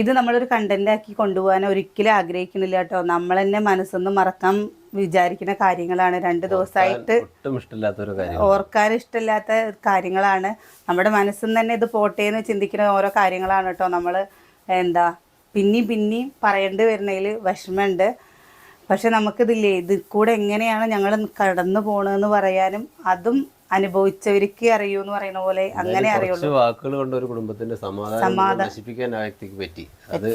ഇത് നമ്മളൊരു കണ്ടന്റ് ആക്കി കൊണ്ടുപോകാൻ ഒരിക്കലും ആഗ്രഹിക്കുന്നില്ല കേട്ടോ. നമ്മൾ തന്നെ മനസ്സൊന്നും മറക്കാൻ വിചാരിക്കുന്ന കാര്യങ്ങളാണ്. രണ്ട് ദിവസമായിട്ട് ഓർക്കാൻ ഇഷ്ടമില്ലാത്ത കാര്യങ്ങളാണ്. നമ്മുടെ മനസ്സിൽ തന്നെ ഇത് പോട്ടെ എന്ന് ചിന്തിക്കുന്ന ഓരോ കാര്യങ്ങളാണ് കേട്ടോ. നമ്മൾ എന്താ പിന്നെയും പിന്നെയും പറയേണ്ടി വരുന്നതിൽ വിഷമമുണ്ട്. പക്ഷെ നമുക്കിതില്ലേ ഇത് കൂടെ എങ്ങനെയാണ് ഞങ്ങൾ കടന്നു പോകണമെന്ന് പറയാനും അതും അനുഭവിച്ചവർക്ക് അറിയൂ എന്ന് പറയുന്ന പോലെ അങ്ങനെ അറിയുള്ളൂ. കുറച്ച് വാക്കുകൾ കൊണ്ട് ഒരു കുടുംബത്തിന്റെ സമാധാനം നശിപ്പിക്കാൻ ആ വ്യക്തിക്ക് പറ്റി. അത്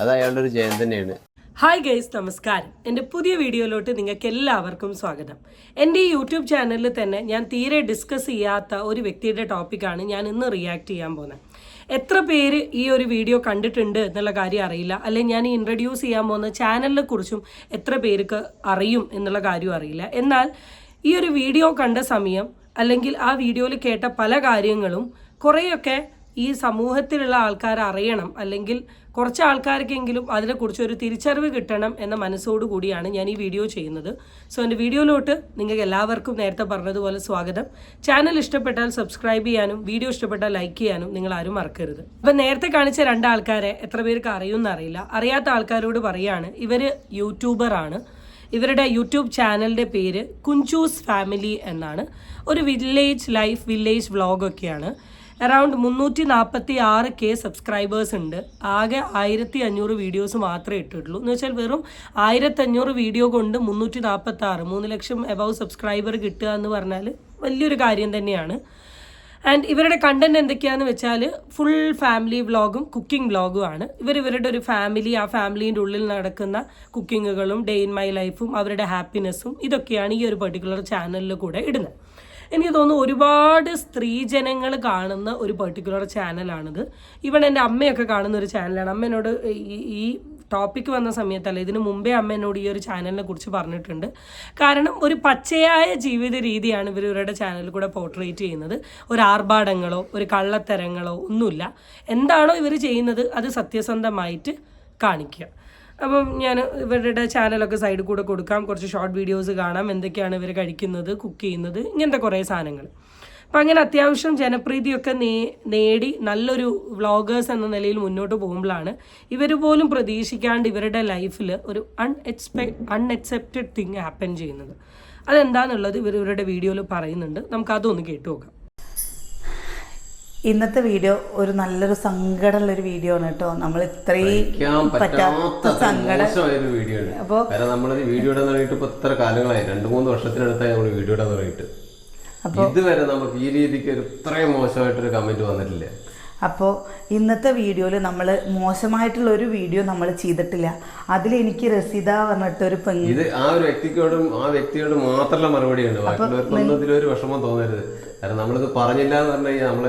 അത് അയാളുടെ ഒരു ജയം തന്നെയാണ്. ഹായ് ഗൈസ് നമസ്കാരം. എന്റെ പുതിയ വീഡിയോയിലോട്ട് നിങ്ങൾക്ക് എല്ലാവർക്കും സ്വാഗതം. എന്റെ ഈ യൂട്യൂബ് ചാനലിൽ തന്നെ ഞാൻ തീരെ ഡിസ്കസ് ചെയ്യാത്ത ഒരു വ്യക്തിയുടെ ടോപ്പിക്കാണ് ഞാൻ ഇന്ന് റിയാക്ട് ചെയ്യാൻ പോകുന്നത്. എത്ര പേര് ഈ ഒരു വീഡിയോ കണ്ടിട്ടുണ്ട് എന്നുള്ള കാര്യം അറിയില്ല. അല്ലെങ്കിൽ ഞാൻ ഇൻട്രൊഡ്യൂസ് ചെയ്യാൻ പോകുന്ന ചാനലിനെ കുറിച്ചും എത്ര പേർക്ക് അറിയും എന്നുള്ള കാര്യം അറിയില്ല. എന്നാൽ ഈ ഒരു വീഡിയോ കണ്ട സമയം അല്ലെങ്കിൽ ആ വീഡിയോയിൽ കേട്ട പല കാര്യങ്ങളും കുറേയൊക്കെ ഈ സമൂഹത്തിലുള്ള ആൾക്കാർ അറിയണം അല്ലെങ്കിൽ കുറച്ച് ആൾക്കാർക്കെങ്കിലും അതിനെക്കുറിച്ച് ഒരു തിരിച്ചറിവ് കിട്ടണം എന്ന മനസ്സോടു കൂടിയാണ് ഞാൻ ഈ വീഡിയോ ചെയ്യുന്നത്. സോ എന്റെ വീഡിയോയിലോട്ട് നിങ്ങൾക്ക് എല്ലാവർക്കും നേരത്തെ പറഞ്ഞതുപോലെ സ്വാഗതം. ചാനൽ ഇഷ്ടപ്പെട്ടാൽ സബ്സ്ക്രൈബ് ചെയ്യാനും വീഡിയോ ഇഷ്ടപ്പെട്ടാൽ ലൈക്ക് ചെയ്യാനും നിങ്ങൾ ആരും മറക്കരുത്. അപ്പം നേരത്തെ കാണിച്ച രണ്ടാൾക്കാരെ എത്ര പേർക്ക് അറിയുമെന്ന് അറിയില്ല. അറിയാത്ത ആൾക്കാരോട് പറയാണ് ഇവർ യൂട്യൂബറാണ്. ഇവരുടെ യൂട്യൂബ് ചാനലിന്റെ പേര് കുഞ്ചൂസ് ഫാമിലി എന്നാണ്. ഒരു വില്ലേജ് ലൈഫ് വില്ലേജ് വ്ളോഗൊക്കെയാണ് അറൗണ്ട് മുന്നൂറ്റി നാൽപ്പത്തി ആറ് കെ സബ്സ്ക്രൈബേഴ്സ് ഉണ്ട്. ആകെ ആയിരത്തി അഞ്ഞൂറ് വീഡിയോസ് മാത്രമേ ഇട്ടിട്ടുള്ളൂ. എന്ന് വെച്ചാൽ വെറും ആയിരത്തഞ്ഞൂറ് വീഡിയോ കൊണ്ട് മുന്നൂറ്റി നാൽപ്പത്തി ആറ് മൂന്ന് ലക്ഷം എബവ് സബ്സ്ക്രൈബർ കിട്ടുക എന്ന് പറഞ്ഞാൽ വലിയൊരു കാര്യം തന്നെയാണ്. ആൻഡ് ഇവരുടെ കണ്ടന്റ് എന്തൊക്കെയാണെന്ന് വെച്ചാൽ ഫുൾ ഫാമിലി വ്ളോഗും കുക്കിംഗ് വ്ളോഗും ആണ്. ഇവർ ഇവരുടെ ഒരു ഫാമിലി ആ ഫാമിലീന്റെ ഉള്ളിൽ നടക്കുന്ന കുക്കിങ്ങുകളും ഡേ ഇൻ മൈ ലൈഫും അവരുടെ ഹാപ്പിനെസ്സും ഇതൊക്കെയാണ് ഈ ഒരു പെർട്ടിക്കുലർ ചാനലിൽ കൂടെ ഇടുന്നത് എനിക്ക് തോന്നുന്നു ഒരുപാട് സ്ത്രീജനങ്ങൾ കാണുന്ന ഒരു പെർട്ടിക്കുലർ ചാനലാണിത് ഇവൺ എന്റെ അമ്മയൊക്കെ കാണുന്ന ഒരു ചാനലാണ് അമ്മ എന്നോട് ഈ ഈ ടോപ്പിക്ക് വന്ന സമയത്തല്ല ഇതിനു മുമ്പേ അമ്മ എന്നോട് ഈ ഒരു ചാനലിനെ കുറിച്ച് പറഞ്ഞിട്ടുണ്ട്. കാരണം ഒരു പച്ചയായ ജീവിത രീതിയാണ് ഇവർ ഇവരുടെ ചാനലിൽ കൂടെ പോർട്രേറ്റ് ചെയ്യുന്നത്. ഒരു ആർഭാടങ്ങളോ ഒരു കള്ളത്തരങ്ങളോ ഒന്നുമില്ല. എന്താണോ ഇവർ ചെയ്യുന്നത് അത് സത്യസന്ധമായിട്ട് കാണിക്കുക. അപ്പം ഞാൻ ഇവരുടെ ചാനലൊക്കെ സൈഡിൽ കൂടെ കൊടുക്കാം. കുറച്ച് ഷോർട്ട് വീഡിയോസ് കാണാം. എന്തൊക്കെയാണ് ഇവർ കഴിക്കുന്നത് കുക്ക് ചെയ്യുന്നത് ഇങ്ങനത്തെ കുറേ സാധനങ്ങൾ. അപ്പം അങ്ങനെ അത്യാവശ്യം ജനപ്രീതിയൊക്കെ നേ നേടി നല്ലൊരു വ്ളോഗേഴ്സ് എന്ന നിലയിൽ മുന്നോട്ട് പോകുമ്പോഴാണ് ഇവർ പോലും പ്രതീക്ഷിക്കാണ്ട് ഇവരുടെ ലൈഫിൽ ഒരു അൺഎക്സ്പെ അൺഎക്സെപ്റ്റഡ് തിങ് ഹാപ്പൻ ചെയ്യുന്നത്. അതെന്താണെന്നുള്ളത് ഇവർ ഇവരുടെ വീഡിയോയിൽ പറയുന്നുണ്ട്. നമുക്ക് അതൊന്ന് കേട്ടു നോക്കാം. ഇന്നത്തെ വീഡിയോ ഒരു നല്ലൊരു സങ്കടമുള്ള ഒരു വീഡിയോ ആണ് കേട്ടോ. നമ്മൾ ഇത്രയും പറ്റാത്ത സങ്കടം. അപ്പൊ വീഡിയോ ആണ്. അപ്പോ കാരണം നമ്മളത് വീഡിയോ ഇടാൻ തുടങ്ങിയിട്ട് ഇപ്പൊ ഇത്ര കാലങ്ങളായി? രണ്ട് മൂന്ന് വർഷത്തിനടുത്തായി നമ്മൾ വീഡിയോ ഇടാൻ തുടങ്ങിയിട്ട് ഇതുവരെ നമുക്ക് ഈ രീതിക്ക് ഒരു ഇത്രയും മോശമായിട്ടൊരു കമന്റ് വന്നിട്ടില്ല. അപ്പോൾ ഇന്നത്തെ വീഡിയോയിൽ നമ്മൾ മോശമായിട്ടുള്ള ഒരു വീഡിയോ നമ്മൾ ചെയ്തിട്ടില്ല. അതിൽ എനിക്ക് രസീത പറഞ്ഞിട്ടൊരു പെണ്ണ് ഇത് ആ ഒരു വ്യക്തിക്കോടും ആ വ്യക്തിയോടും മാത്രമല്ല മറുപടിയുണ്ട്. ബാക്കിയുള്ളവർക്കൊന്നും ഇതിലൊരു വിഷമം തോന്നരുത്. കാരണം നമ്മളിത് പറഞ്ഞില്ല എന്ന് പറഞ്ഞു കഴിഞ്ഞാൽ നമ്മൾ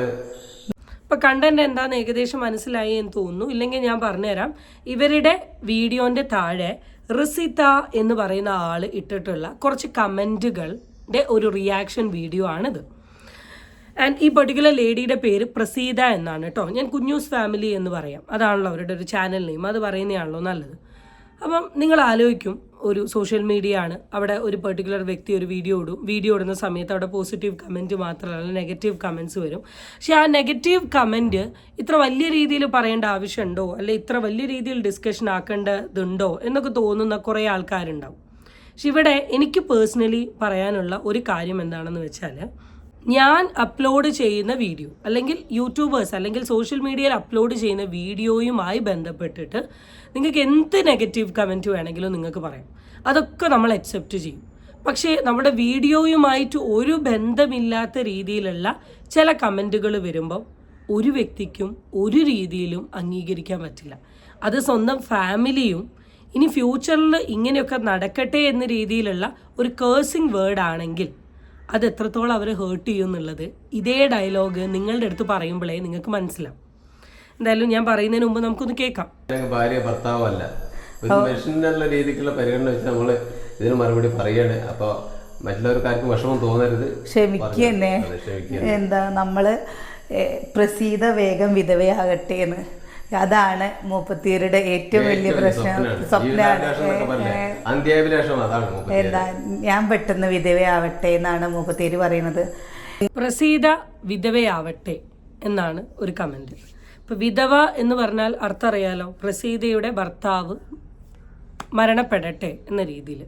ഇപ്പൊ കണ്ടന്റ് എന്താന്ന് ഏകദേശം മനസ്സിലായി എന്ന് തോന്നുന്നു. ഇല്ലെങ്കിൽ ഞാൻ പറഞ്ഞുതരാം. ഇവരുടെ വീഡിയോന്റെ താഴെ റിസിത എന്ന് പറയുന്ന ആൾ ഇട്ടിട്ടുള്ള കുറച്ച് കമന്റുകളുടെ ഒരു റിയാക്ഷൻ വീഡിയോ ആണിത്. ആൻഡ് ഈ പെർട്ടിക്കുലർ ലേഡിയുടെ പേര് പ്രസീത എന്നാണ് കേട്ടോ ഞാൻ കുഞ്ഞൂസ് ഫാമിലി എന്ന് പറയാം. അതാണല്ലോ അവരുടെ ഒരു ചാനൽ നെയിം അത് പറയുന്നതാണല്ലോ നല്ലത്. അപ്പം നിങ്ങൾ ആലോചിക്കും ഒരു സോഷ്യൽ മീഡിയ ആണ്. അവിടെ ഒരു പെർട്ടിക്കുലർ വ്യക്തി ഒരു വീഡിയോ ഇടും. വീഡിയോ ഇടുന്ന സമയത്ത് അവിടെ പോസിറ്റീവ് കമന്റ് മാത്രമല്ല നെഗറ്റീവ് കമന്റ്സ് വരും. പക്ഷേ ആ നെഗറ്റീവ് കമന്റ് ഇത്ര വലിയ രീതിയിൽ പറയേണ്ട ആവശ്യമുണ്ടോ? അല്ലെ ഇത്ര വലിയ രീതിയിൽ ഡിസ്കഷൻ ആക്കേണ്ടതുണ്ടോ? എന്നൊക്കെ തോന്നുന്ന കുറേ ആൾക്കാരുണ്ടാവും. പക്ഷെ ഇവിടെ എനിക്ക് പേഴ്സണലി പറയാനുള്ള ഒരു കാര്യം എന്താണെന്ന് വെച്ചാൽ ഞാൻ അപ്ലോഡ് ചെയ്യുന്ന വീഡിയോ അല്ലെങ്കിൽ യൂട്യൂബേഴ്സ് അല്ലെങ്കിൽ സോഷ്യൽ മീഡിയയിൽ അപ്ലോഡ് ചെയ്യുന്ന വീഡിയോയുമായി ബന്ധപ്പെട്ടിട്ട് നിങ്ങൾക്ക് എന്ത് നെഗറ്റീവ് കമന്റ് വേണമെങ്കിലും നിങ്ങൾക്ക് പറയാം. അതൊക്കെ നമ്മൾ അക്സെപ്റ്റ് ചെയ്യും. പക്ഷേ നമ്മുടെ വീഡിയോയുമായിട്ട് ഒരു ബന്ധമില്ലാത്ത രീതിയിലുള്ള ചില കമന്റുകൾ വരുമ്പം ഒരു വ്യക്തിക്കും ഒരു രീതിയിലും അംഗീകരിക്കാൻ പറ്റില്ല. അത് സ്വന്തം ഫാമിലിയും ഇനി ഫ്യൂച്ചറിൽ ഇങ്ങനെയൊക്കെ നടക്കട്ടെ എന്ന രീതിയിലുള്ള ഒരു കേഴ്സിങ് വേർഡ് ആണെങ്കിൽ അത് എത്രത്തോളം അവർ ഹേർട്ട് ചെയ്യും എന്നുള്ളത് ഇതേ ഡയലോഗ് നിങ്ങളുടെ അടുത്ത് പറയുമ്പോഴേ നിങ്ങൾക്ക് മനസ്സിലാവും. എന്തായാലും ഞാൻ പറയുന്നതിന് മുമ്പ് നമുക്കൊന്ന് കേൾക്കാം. ഭാര്യ ഭർത്താവല്ല ഒരു മനുഷ്യനുള്ള രീതിക്കുള്ള പരിഗണന വെച്ച് നമ്മൾ ഇതിന് മറുപടി പറയാണ്. അപ്പൊ മറ്റുള്ളവർക്കാർക്കും വിഷമം തോന്നരുത്. ക്ഷമിക്കന്നെ എന്താ നമ്മൾ പ്രസീത വേഗം വിധവയാകട്ടെ എന്ന്. അതാണ് മൂപ്പത്തിയരുടെ ഏറ്റവും വലിയ പ്രശ്നം. സ്വപ്നമാണ്. എന്താ ഞാൻ പെട്ടെന്ന് വിധവയാവട്ടെ എന്നാണ് മൂപ്പത്തിയര് പറയുന്നത് പ്രസീത വിധവയാവട്ടെ എന്നാണ് ഒരു കമന്റ് ഇപ്പൊ വിധവ എന്ന് പറഞ്ഞാൽ അർത്ഥം അറിയാലോ പ്രസീതയുടെ ഭർത്താവ് മരണപ്പെടട്ടെ എന്ന രീതിയിൽ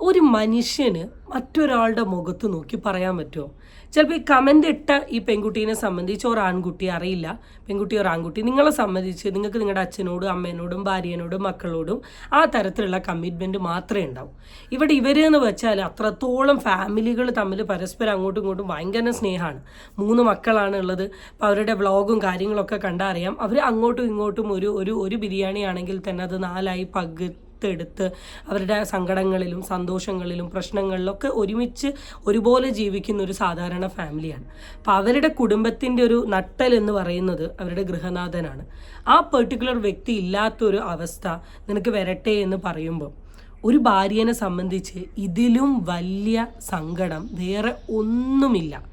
ഒരു മനുഷ്യന് മറ്റൊരാളുടെ മുഖത്ത് നോക്കി പറയാൻ പറ്റുമോ? ചിലപ്പോൾ ഈ കമന്റ് ഇട്ട ഈ പെൺകുട്ടീനെ സംബന്ധിച്ച് ഒരു ആൺകുട്ടി അറിയില്ല. പെൺകുട്ടി ഒരു ആൺകുട്ടി. നിങ്ങളെ സംബന്ധിച്ച് നിങ്ങൾക്ക് നിങ്ങളുടെ അച്ഛനോടും അമ്മേനോടും ഭാര്യനോടും മക്കളോടും ആ തരത്തിലുള്ള കമ്മിറ്റ്മെന്റ് മാത്രമേ ഉണ്ടാവും. ഇവിടെ ഇവരെന്ന് വെച്ചാൽ അത്രത്തോളം ഫാമിലികൾ തമ്മിൽ പരസ്പരം അങ്ങോട്ടും ഇങ്ങോട്ടും ഭയങ്കര സ്നേഹമാണ്. മൂന്ന് മക്കളാണ് ഉള്ളത്. അപ്പോൾ അവരുടെ വ്ളോഗും കാര്യങ്ങളൊക്കെ കണ്ടാൽ അറിയാം. അവർ അങ്ങോട്ടും ഇങ്ങോട്ടും ഒരു ഒരു ബിരിയാണി ആണെങ്കിൽ തന്നെ അത് നാലായി പഗ് എടുത്ത് അവരുടെ സങ്കടങ്ങളിലും സന്തോഷങ്ങളിലും പ്രശ്നങ്ങളിലൊക്കെ ഒരുമിച്ച് ഒരുപോലെ ജീവിക്കുന്ന ഒരു സാധാരണ ഫാമിലിയാണ്. അപ്പോൾ അവരുടെ കുടുംബത്തിന്റെ ഒരു നട്ടൽ എന്ന് പറയുന്നത് അവരുടെ ഗൃഹനാഥനാണ്. ആ പെർട്ടിക്കുലർ വ്യക്തി ഇല്ലാത്തൊരു അവസ്ഥ നിനക്ക് വരട്ടെ എന്ന് പറയുമ്പോൾ ഒരു ഭാര്യനെ സംബന്ധിച്ച് ഇതിലും വലിയ സങ്കടം വേറെ ഒന്നുമില്ല.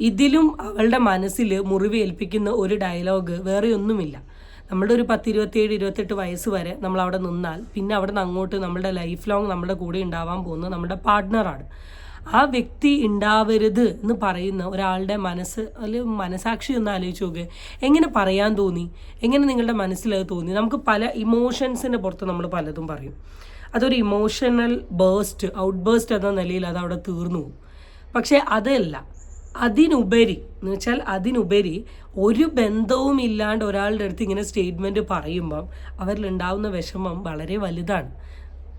ഇതിലും അവളുടെ മനസ്സിൽ മുറിവേൽപ്പിക്കുന്ന ഒരു ഡയലോഗ് വേറെ ഒന്നുമില്ല. നമ്മുടെ ഒരു പത്ത് ഇരുപത്തിയേഴ് ഇരുപത്തെട്ട് വയസ്സ് വരെ നമ്മൾ അവിടെ നിന്നാൽ പിന്നെ അവിടെ നിന്ന് അങ്ങോട്ട് നമ്മുടെ ലൈഫ് ലോങ് നമ്മുടെ കൂടെ ഉണ്ടാവാൻ പോകുന്നത് നമ്മുടെ പാർട്ട്ണറാണ് ആ വ്യക്തി ഉണ്ടാവരുത് എന്ന് പറയുന്ന ഒരാളുടെ മനസ്സ് അല്ലെ മനസാക്ഷി ഒന്ന് ആലോചിച്ച് നോക്ക്. എങ്ങനെ പറയാൻ തോന്നി? എങ്ങനെ നിങ്ങളുടെ മനസ്സിൽ അത് തോന്നി? നമുക്ക് പല ഇമോഷൻസിന്റെ പുറത്ത് നമ്മൾ പലതും പറയും. അതൊരു ഇമോഷണൽ ബേസ്റ്റ് ഔട്ട് ബേസ്റ്റ് എന്ന നിലയിൽ അത് അവിടെ തീർന്നു പോകും. പക്ഷേ അതല്ല. അതിനുപരി എന്ന് വെച്ചാൽ അതിനുപരി ഒരു ബന്ധവും ഇല്ലാണ്ട് ഒരാളുടെ അടുത്ത് ഇങ്ങനെ സ്റ്റേറ്റ്മെന്റ് പറയുമ്പം അവരിലുണ്ടാവുന്ന വിഷമം വളരെ വലുതാണ്.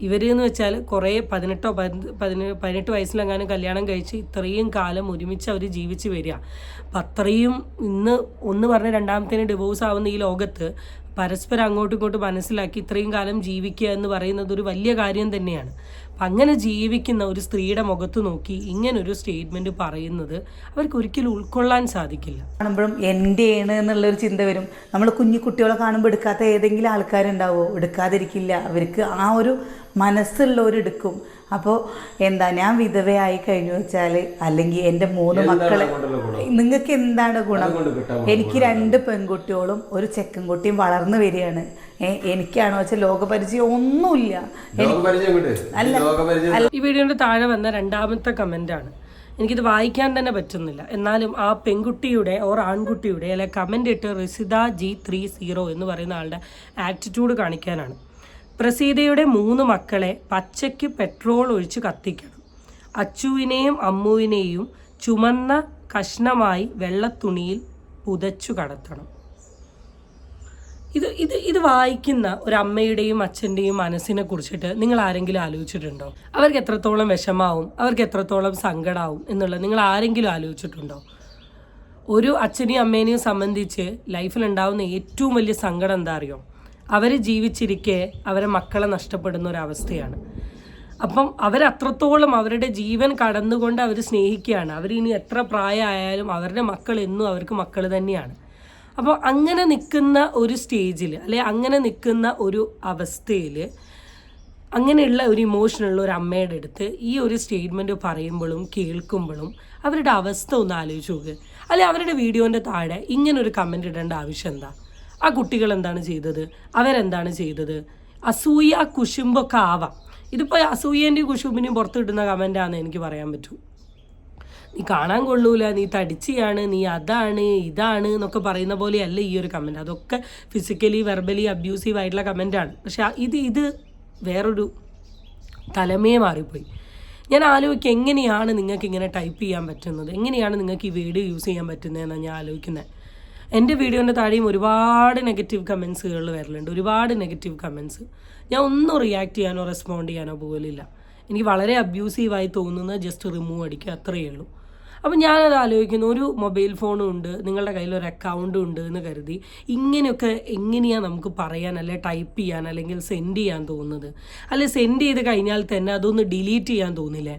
ഇവർ എന്ന് വെച്ചാൽ കുറേ പതിനെട്ടോ പതി- പതിന പതിനെട്ട് വയസ്സിലെങ്ങാനും കല്യാണം കഴിച്ച് ഇത്രയും കാലം ഒരുമിച്ച് അവർ ജീവിച്ച് വരിക. അപ്പം അത്രയും ഇന്ന് ഒന്ന് പറഞ്ഞ രണ്ടാമത്തേന് ഡിവോഴ്സ് ആവുന്ന ഈ ലോകത്ത് പരസ്പരം അങ്ങോട്ടും ഇങ്ങോട്ടും മനസ്സിലാക്കി ഇത്രയും കാലം ജീവിക്കുക എന്ന് പറയുന്നത് ഒരു വലിയ കാര്യം തന്നെയാണ്. അപ്പം അങ്ങനെ ജീവിക്കുന്ന ഒരു സ്ത്രീയുടെ മുഖത്ത് നോക്കി ഇങ്ങനൊരു സ്റ്റേറ്റ്മെന്റ് പറയുന്നത് അവർക്ക് ഒരിക്കലും ഉൾക്കൊള്ളാൻ സാധിക്കില്ല. കാണുമ്പോഴും എന്റെയാണ് എന്നുള്ളൊരു ചിന്ത വരും. നമ്മൾ കുഞ്ഞു കുട്ടികളെ കാണുമ്പോൾ എടുക്കാത്ത ഏതെങ്കിലും ആൾക്കാരുണ്ടാവോ? എടുക്കാതിരിക്കില്ല. അവർക്ക് ആ ഒരു മനസ്സുള്ളവരെടുക്കും അപ്പോൾ എന്താ ഞാൻ വിധവയായി കഴിഞ്ഞു വെച്ചാൽ അല്ലെങ്കിൽ എന്റെ മൂന്ന് മക്കളെ നിങ്ങൾക്ക് എന്താണ് ഗുണം? എനിക്ക് രണ്ട് പെൺകുട്ടികളും ഒരു ചെക്കൻകുട്ടിയും വളർന്നു വരികയാണ്. എനിക്കാണോ വെച്ചാൽ ലോകപരിചയം ഒന്നുമില്ല. വിട് ഈ വീഡിയോയുടെ താഴെ വന്ന രണ്ടാമത്തെ കമന്റാണ് എനിക്കിത് വായിക്കാൻ തന്നെ പറ്റുന്നില്ല. എന്നാലും ആ പെൺകുട്ടിയുടെ ഓർ ആൺകുട്ടിയുടെ അല്ലെ കമന്റ് ഇട്ട് റിസിത ജി ത്രീ സീറോ എന്ന് പറയുന്ന ആളുടെ ആറ്റിറ്റ്യൂഡ് കാണിക്കാനാണ്. പ്രസീതയുടെ മൂന്ന് മക്കളെ പച്ചയ്ക്ക് പെട്രോൾ ഒഴിച്ച് കത്തിക്കണം. അച്ചുവിനെയും അമ്മുവിനെയും ചുമന്ന കഷ്ണമായി വെള്ളത്തുണിയിൽ പുതച്ചു കടത്തണം. ഇത് ഇത് ഇത് വായിക്കുന്ന ഒരു അമ്മയുടെയും അച്ഛന്റെയും മനസ്സിനെ കുറിച്ചിട്ട് നിങ്ങൾ ആരെങ്കിലും ആലോചിച്ചിട്ടുണ്ടോ? അവർക്ക് എത്രത്തോളം വിഷമാവും അവർക്ക് എത്രത്തോളം സങ്കടാവും എന്നുള്ളത് നിങ്ങൾ ആരെങ്കിലും ആലോചിച്ചിട്ടുണ്ടോ? ഒരു അച്ഛനെയും അമ്മേനെയും സംബന്ധിച്ച് ലൈഫിൽ ഉണ്ടാവുന്ന ഏറ്റവും വലിയ സങ്കടം എന്താ അറിയോ? അവർ ജീവിച്ചിരിക്കെ അവരെ മക്കളെ നഷ്ടപ്പെടുന്ന ഒരവസ്ഥയാണ്. അപ്പം അവരത്രത്തോളം അവരുടെ ജീവൻ കടന്നുകൊണ്ട് അവർ സ്നേഹിക്കുകയാണ്. അവർ അവരിനി എത്ര പ്രായമായാലും അവരുടെ മക്കൾ എന്നും അവർക്ക് മക്കൾ തന്നെയാണ്. അപ്പോൾ അങ്ങനെ നിൽക്കുന്ന ഒരു സ്റ്റേജിൽ അല്ലെ അങ്ങനെ നിൽക്കുന്ന ഒരു അവസ്ഥയിൽ അങ്ങനെയുള്ള ഒരു ഇമോഷനുള്ള ഒരു അമ്മയുടെ അടുത്ത് ഈ ഒരു സ്റ്റേറ്റ്മെന്റ് പറയുമ്പോഴും കേൾക്കുമ്പോഴും അവരുടെ അവസ്ഥ ഒന്ന് ആലോചിച്ച് നോക്ക്. അല്ലെ അവരുടെ വീഡിയോന്റെ താഴെ ഇങ്ങനൊരു കമന്റ് ഇടേണ്ട ആവശ്യം എന്താ? ആ കുട്ടികൾ എന്താണ് ചെയ്തത്? അവരെന്താണ് ചെയ്തത്? അസൂയ കുശുമ്പൊക്കെ ആവാം. ഇതിപ്പോൾ അസൂയേന്റെയും കുശുമ്പിനെയും പുറത്തിടുന്ന കമന്റാണെന്ന് എനിക്ക് പറയാൻ പറ്റൂ. നീ കാണാൻ കൊള്ളൂല നീ തടിച്ചിയാണ് നീ അതാണ് ഇതാണ് എന്നൊക്കെ പറയുന്ന പോലെയല്ല ഈ ഒരു കമന്റ് അതൊക്കെ ഫിസിക്കലി വെർബലി അബ്യൂസീവ് ആയിട്ടുള്ള കമന്റാണ് പക്ഷെ ഇത് ഇത് വേറൊരു തലമേ മാറിപ്പോയി. ഞാൻ ആലോചിക്കുക എങ്ങനെയാണ് നിങ്ങൾക്ക് ഇങ്ങനെ ടൈപ്പ് ചെയ്യാൻ പറ്റുന്നത്? എങ്ങനെയാണ് നിങ്ങൾക്ക് ഈ വേഡ് യൂസ് ചെയ്യാൻ പറ്റുന്നതെന്നാണ് ഞാൻ ആലോചിക്കുന്നത് എന്റെ വീഡിയോന്റെ താഴെയും ഒരുപാട് നെഗറ്റീവ് കമൻസുകൾ വരലുണ്ട്. ഒരുപാട് നെഗറ്റീവ് കമൻസ് ഞാൻ ഒന്നും റിയാക്ട് ചെയ്യാനോ റെസ്പോണ്ട് ചെയ്യാനോ പോലില്ല എനിക്ക് വളരെ അബ്യൂസീവായി തോന്നുന്നത് ജസ്റ്റ് റിമൂവ് അടിക്കുക അത്രയേ ഉള്ളൂ. അപ്പം ഞാനത് ആലോചിക്കുന്നു ഒരു മൊബൈൽ ഫോണും ഉണ്ട് നിങ്ങളുടെ കയ്യിൽ ഒരു അക്കൗണ്ടും ഉണ്ട് എന്ന് കരുതി ഇങ്ങനെയൊക്കെ എങ്ങനെയാണ് നമുക്ക് പറയാൻ അല്ലെ ടൈപ്പ് ചെയ്യാൻ അല്ലെങ്കിൽ സെൻഡ് ചെയ്യാൻ തോന്നുന്നത്? അല്ലെ സെൻഡ് ചെയ്ത് കഴിഞ്ഞാൽ തന്നെ അതൊന്ന് ഡിലീറ്റ് ചെയ്യാൻ തോന്നില്ലേ?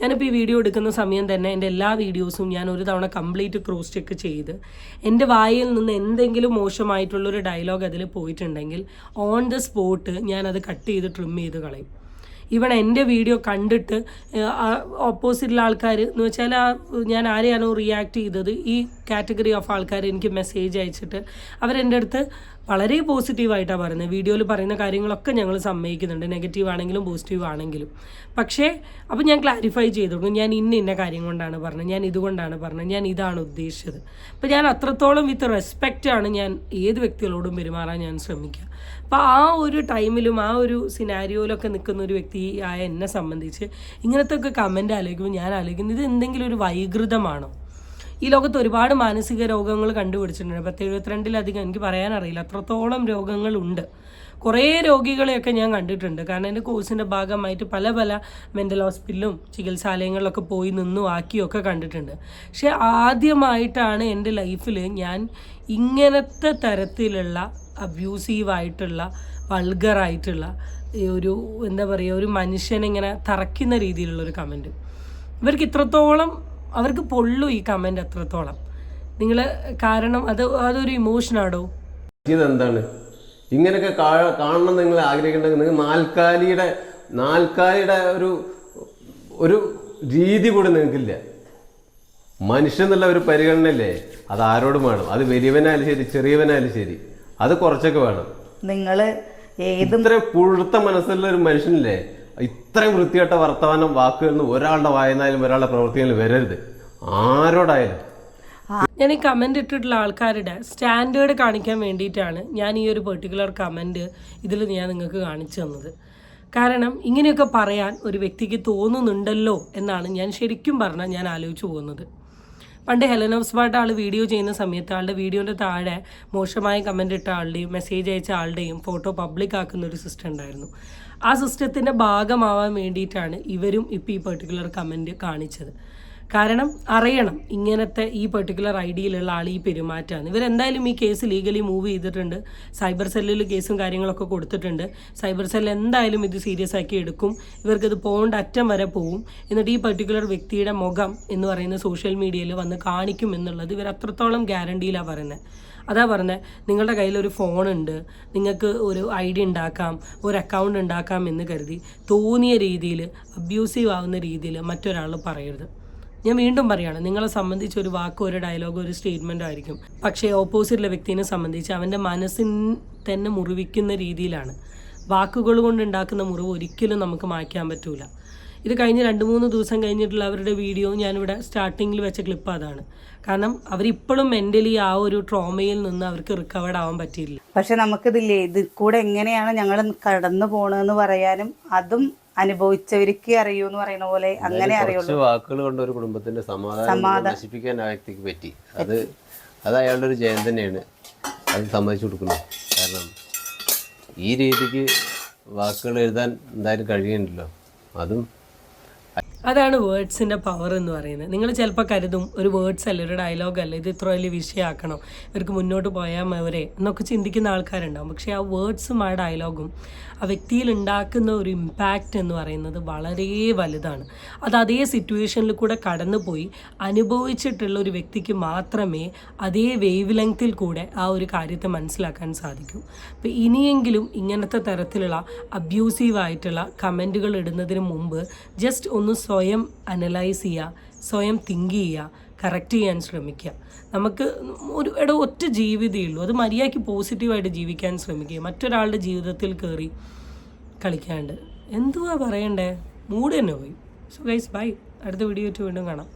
ഞാനിപ്പോൾ ഈ വീഡിയോ എടുക്കുന്ന സമയം തന്നെ എന്റെ എല്ലാ വീഡിയോസും ഞാൻ ഒരു തവണ കംപ്ലീറ്റ് ക്രോസ് ചെക്ക് ചെയ്ത് എന്റെ വായിൽ നിന്ന് എന്തെങ്കിലും മോശമായിട്ടുള്ളൊരു ഡയലോഗ് അതിൽ പോയിട്ടുണ്ടെങ്കിൽ ഓൺ ദ സ്പോട്ട് ഞാനത് കട്ട് ചെയ്ത് ട്രിം ചെയ്ത് കളയും. ഈവൺ എന്റെ വീഡിയോ കണ്ടിട്ട് ഓപ്പോസിറ്റുള്ള ആൾക്കാർ എന്ന് വെച്ചാൽ ഞാൻ ആരെയാണോ റിയാക്ട് ചെയ്തത് ഈ കാറ്റഗറി ഓഫ് ആൾക്കാർ എനിക്ക് മെസ്സേജ് അയച്ചിട്ട് അവരെന്റെ അടുത്ത് വളരെ പോസിറ്റീവായിട്ടാണ് പറയുന്നത്. വീഡിയോയിൽ പറയുന്ന കാര്യങ്ങളൊക്കെ ഞങ്ങൾ സമ്മതിക്കുന്നുണ്ട്. നെഗറ്റീവ് ആണെങ്കിലും പോസിറ്റീവ് ആണെങ്കിലും. പക്ഷേ അപ്പോൾ ഞാൻ ക്ലാരിഫൈ ചെയ്തു കൊടുക്കും ഞാൻ ഇന്ന ഇന്ന കാര്യം കൊണ്ടാണ് പറഞ്ഞത്. ഞാൻ ഇതുകൊണ്ടാണ് പറഞ്ഞത്. ഞാൻ ഇതാണ് ഉദ്ദേശിച്ചത്. അപ്പോൾ ഞാൻ അത്രത്തോളം വിത്ത് റെസ്പെക്റ്റ് ആണ് ഞാൻ ഏത് വ്യക്തികളോടും പെരുമാറാൻ ഞാൻ ശ്രമിക്കുക. അപ്പോൾ ആ ഒരു ടൈമിലും ആ ഒരു സിനാരിയോയിലൊക്കെ നിൽക്കുന്ന ഒരു വ്യക്തി ആയ എന്നെ സംബന്ധിച്ച് ഇങ്ങനത്തെ ഒക്കെ കമന്റ് ആലോചിക്കുമ്പോൾ ഞാൻ ആലോചിക്കുന്നത് ഇത് എന്തെങ്കിലും ഒരു വൈകൃതമാണോ? ഈ ലോകത്ത് ഒരുപാട് മാനസിക രോഗങ്ങൾ കണ്ടുപിടിച്ചിട്ടുണ്ട്. പത്ത് എഴുപത്തിരണ്ടിലധികം എനിക്ക് പറയാനറിയില്ല അത്രത്തോളം രോഗങ്ങളുണ്ട്. കുറേ രോഗികളെയൊക്കെ ഞാൻ കണ്ടിട്ടുണ്ട്. കാരണം എന്റെ കോഴ്സിന്റെ ഭാഗമായിട്ട് പല പല മെന്റൽ ഹോസ്പിറ്റലും ചികിത്സാലയങ്ങളിലൊക്കെ പോയി നിന്നും ആക്കിയൊക്കെ കണ്ടിട്ടുണ്ട്. പക്ഷേ ആദ്യമായിട്ടാണ് എന്റെ ലൈഫിൽ ഞാൻ ഇങ്ങനത്തെ തരത്തിലുള്ള അബ്യൂസീവായിട്ടുള്ള വൾഗറായിട്ടുള്ള ഒരു എന്താ പറയുക ഒരു മനുഷ്യനെ ഇങ്ങനെ തറയ്ക്കുന്ന രീതിയിലുള്ള ഒരു കമന്റ്. ഇവർക്ക് ഇത്രത്തോളം അവർക്ക് പൊള്ളു ഈ കമന്റ് അത്രത്തോളം. നിങ്ങൾ കാരണം അത് അതൊരു ഇമോഷനാടോ ഇതെന്താണ്? എന്താണ് ഇങ്ങനെയൊക്കെ കാണണം നിങ്ങൾ ആഗ്രഹിക്കേണ്ടത് നിങ്ങൾ നാൽക്കാലിയുടെ നാൽക്കാലിയുടെ ഒരു ഒരു രീതി കൂടി നിങ്ങൾക്കില്ല. മനുഷ്യൻ എന്നുള്ള ഒരു പരിഗണനയല്ലേ? അത് ആരോടും വേണം. അത് വലിയവനായാലും ശരി ചെറിയവനായാലും ശരി അത് കുറച്ചൊക്കെ വേണം. നിങ്ങൾ ഏത് ഇത്ര പുഴുത്ത മനസ്സുള്ള ഒരു മനുഷ്യനില്ലേ? ഇത്രയും വൃത്തികെട്ട വർത്തമാനം വാക്കുകളിൽ ഒരാളുടെ വായനായാലും ഒരാളുടെ പ്രവൃത്തിയാലും വരരുത്. ആരോടായാലും. ഞാൻ ഈ കമന്റ് ഇട്ടിട്ടുള്ള ആൾക്കാരുടെ സ്റ്റാൻഡേർഡ് കാണിക്കാൻ വേണ്ടിയിട്ടാണ് ഞാൻ ഈ ഒരു പെർട്ടിക്കുലർ കമന്റ് ഇതിൽ ഞാൻ നിങ്ങൾക്ക് കാണിച്ചു തന്നത്. കാരണം ഇങ്ങനെയൊക്കെ പറയാൻ ഒരു വ്യക്തിക്ക് തോന്നുന്നുണ്ടല്ലോ എന്നാണ് ഞാൻ ശരിക്കും പറഞ്ഞാൽ ഞാൻ ആലോചിച്ചു പോകുന്നത്. പണ്ട് ഹെലൻ ഓഫ് ആൾ വീഡിയോ ചെയ്യുന്ന സമയത്ത് ആളുടെ വീഡിയോന്റെ താഴെ മോശമായ കമന്റ് ഇട്ട ആളുടെയും മെസ്സേജ് അയച്ച ആളുടെയും ഫോട്ടോ പബ്ലിക് ആക്കുന്ന ഒരു സിസ്റ്റം ഉണ്ടായിരുന്നു. ആ സിസ്റ്റത്തിന്റെ ഭാഗമാവാൻ വേണ്ടിയിട്ടാണ് ഇവരും ഇപ്പോൾ ഈ പെർട്ടിക്കുലർ കമന്റ് കാണിച്ചത്. കാരണം അറിയണം ഇങ്ങനത്തെ ഈ പെർട്ടിക്കുലർ ഐ ഡിയിലുള്ള ആൾ ഈ പെരുമാറ്റമാണ്. ഇവരെന്തായാലും ഈ കേസ് ലീഗലി മൂവ് ചെയ്തിട്ടുണ്ട്. സൈബർ സെല്ലിൽ കേസും കാര്യങ്ങളൊക്കെ കൊടുത്തിട്ടുണ്ട്. സൈബർ സെൽ എന്തായാലും ഇത് സീരിയസ് ആക്കി എടുക്കും. ഇവർക്കിത് പോകേണ്ട അറ്റം വരെ പോവും. എന്നിട്ട് ഈ പെർട്ടിക്കുലർ വ്യക്തിയുടെ മുഖം എന്ന് പറയുന്ന സോഷ്യൽ മീഡിയയിൽ വന്ന് കാണിക്കും എന്നുള്ളത് ഇവർ അത്രത്തോളം ഗ്യാരണ്ടിയിലാണ് പറയുന്നത് അതാ പറഞ്ഞത് നിങ്ങളുടെ കയ്യിൽ ഒരു ഫോണുണ്ട് നിങ്ങൾക്ക് ഒരു ഐ ഡി ഉണ്ടാക്കാം ഒരു അക്കൗണ്ട് ഉണ്ടാക്കാം എന്ന് കരുതി തോന്നിയ രീതിയിൽ അബ്യൂസീവ് ആവുന്ന രീതിയിൽ മറ്റൊരാൾ പറയരുത്. ഞാൻ വീണ്ടും പറയാണ് നിങ്ങളെ സംബന്ധിച്ച് ഒരു വാക്കോ ഒരു ഡയലോഗോ ഒരു സ്റ്റേറ്റ്മെന്റ് ആയിരിക്കും. പക്ഷേ ഓപ്പോസിറ്റിലെ വ്യക്തിനെ സംബന്ധിച്ച് അവന്റെ മനസ്സിൻ തന്നെ മുറിവിക്കുന്ന രീതിയിലാണ്. വാക്കുകൾ കൊണ്ട് ഉണ്ടാക്കുന്ന മുറിവ് ഒരിക്കലും നമുക്ക് മായ്ക്കാൻ പറ്റൂല. ഇത് കഴിഞ്ഞ് രണ്ട് മൂന്ന് ദിവസം കഴിഞ്ഞിട്ടുള്ള അവരുടെ വീഡിയോ ഞാനിവിടെ സ്റ്റാർട്ടിങ്ങിൽ വെച്ച ക്ലിപ്പ് അതാണ്. കാരണം അവരിപ്പോഴും മെന്റലി ആ ഒരു ട്രോമയിൽ നിന്ന് അവർക്ക് റിക്കവേർഡ് ആവാൻ പറ്റിയില്ല. പക്ഷെ നമുക്കിതില്ലേ? ഇത് കൂടെ എങ്ങനെയാണ് ഞങ്ങൾ കടന്നു പോകണമെന്ന് പറയാനും അതും അനുഭവിച്ചവർക്ക് അറിയൂ എന്ന് പറയുന്ന പോലെ അങ്ങനെ അറിയുള്ളൂ. വാക്കുകൾ കൊണ്ട് ഒരു കുടുംബത്തിന്റെ സമാധാനം നശിപ്പിക്കാൻ ആ വ്യക്തിക്ക് പറ്റി. അത് അത് അയാളുടെ ഒരു ജയം തന്നെയാണ്. അത് സമ്മതിച്ചു കൊടുക്കുന്നു. കാരണം ഈ രീതിക്ക് വാക്കുകൾ എഴുതാൻ എന്തായാലും കഴിയുന്നുണ്ടല്ലോ അതും അതാണ് വേർഡ്സിന്റെ പവർ എന്ന് പറയുന്നത്. നിങ്ങൾ ചിലപ്പോൾ കരുതും ഒരു വേർഡ്സ് അല്ല ഒരു ഡയലോഗ് അല്ല ഇത് ഇത്ര വലിയ വിഷയമാക്കണം ഇവർക്ക് മുന്നോട്ട് പോയാൽ മവരെ എന്നൊക്കെ ചിന്തിക്കുന്ന ആൾക്കാരുണ്ടാവും. പക്ഷേ ആ വേർഡ്സും ആ ഡയലോഗും ആ വ്യക്തിയിൽ ഉണ്ടാക്കുന്ന ഒരു ഇമ്പാക്റ്റ് എന്ന് പറയുന്നത് വളരെ വലുതാണ്. അത് അതേ സിറ്റുവേഷനിൽ കൂടെ കടന്നുപോയി അനുഭവിച്ചിട്ടുള്ള ഒരു വ്യക്തിക്ക് മാത്രമേ അതേ വേവ് ലെങ്ത്തിൽ കൂടെ ആ ഒരു കാര്യത്തെ മനസ്സിലാക്കാൻ സാധിക്കൂ. അപ്പോൾ ഇനിയെങ്കിലും ഇങ്ങനത്തെ തരത്തിലുള്ള അബ്യൂസീവായിട്ടുള്ള കമന്റുകൾ ഇടുന്നതിന് മുമ്പ് ജസ്റ്റ് ഒന്ന് സ്വയം അനലൈസ് ചെയ്യുക സ്വയം തിങ്ക് ചെയ്യുക കറക്റ്റ് ചെയ്യാൻ ശ്രമിക്കുക. നമുക്ക് ഒരു ഇട ഒറ്റ ജീവിതമേ ഉള്ളൂ. അത് മര്യാദയ്ക്ക് പോസിറ്റീവായിട്ട് ജീവിക്കാൻ ശ്രമിക്കുക. മറ്റൊരാളുടെ ജീവിതത്തിൽ കയറി കളിക്കാണ്ട്. എന്തുവാ പറയണ്ടേ? മൂഡ് തന്നെ പോയി. സോ ഗൈസ് ബൈ അടുത്ത വീഡിയോ വീണ്ടും കാണാം.